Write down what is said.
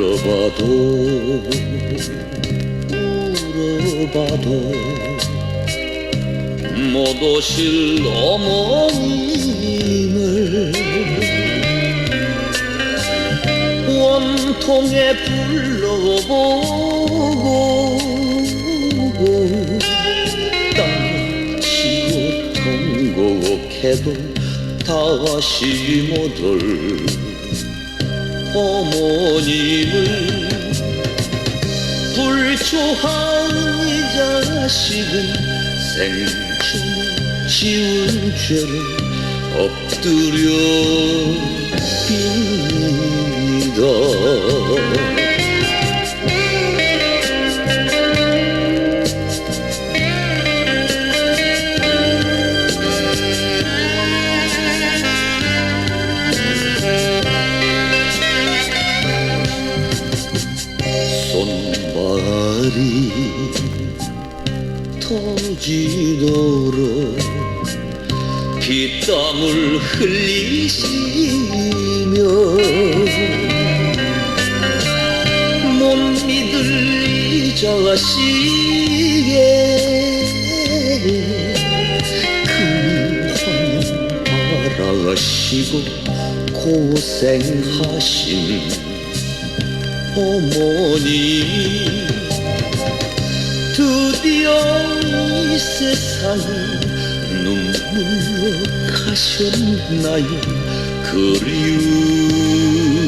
물어봐도 물어봐도 못 오실 어머님을 원통에 불러보고 땅치고 통곡해도 다시 못 올. 어머님을 불초한 이 자식은 생존 지운 죄를 엎드려 빕니다 발이 터지도록 피땀을 흘리시며 못 믿을 이 자식의 그 화면 알아가시고 고생하신 어머니 드디어 이 세상을 눈물로 가셨나요? 그리운